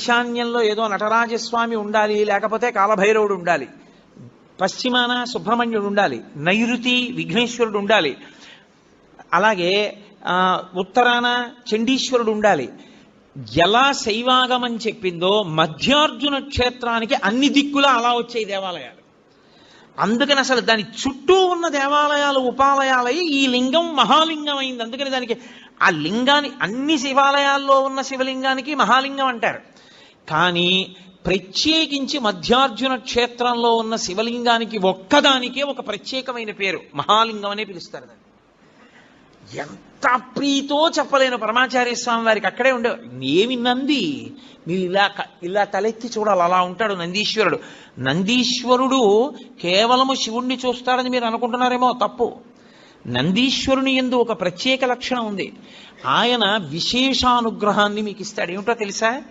ఈశాన్యంలో ఏదో నటరాజస్వామి ఉండాలి లేకపోతే కాలభైరవుడు ఉండాలి. పశ్చిమాన సుబ్రహ్మణ్యుడు ఉండాలి నైరుతి విఘ్నేశ్వరుడు ఉండాలి. అలాగే ఆ, ఉత్తరాన చండీశ్వరుడు ఉండాలి. ఎలా శైవాగమని చెప్పిందో మధ్యార్జున క్షేత్రానికి అన్ని దిక్కులా అలా వచ్చే దేవాలయాలు. అందుకని అసలు దాని చుట్టూ ఉన్న దేవాలయాలు ఉపాలయాలై ఈ లింగం మహాలింగం అయింది అందుకని దానికి ఆ లింగాన్ని అన్ని శివాలయాల్లో ఉన్న శివలింగానికి మహాలింగం అంటారు. కానీ ప్రత్యేకించి మధ్యార్జున క్షేత్రంలో ఉన్న శివలింగానికి ఒక్కదానికే ఒక ప్రత్యేకమైన పేరు. మహాలింగం అనే పిలుస్తారు దాన్ని. ఎంత ప్రీతో చెప్పలేను పరమాచార్య స్వామి వారికి. అక్కడే ఉండేవారు ఏమి నంది. మీరు ఇలా ఇలా తలెత్తి చూడాలి. అలా ఉంటాడు నందీశ్వరుడు. నందీశ్వరుడు కేవలము శివుణ్ణి చూస్తాడని మీరు అనుకుంటున్నారేమో? తప్పు. నందీశ్వరుని ఎందు ఒక ప్రత్యేక లక్షణం ఉంది. ఆయన విశేషానుగ్రహాన్ని మీకు ఇస్తాడు. ఏమిటో తెలుసా?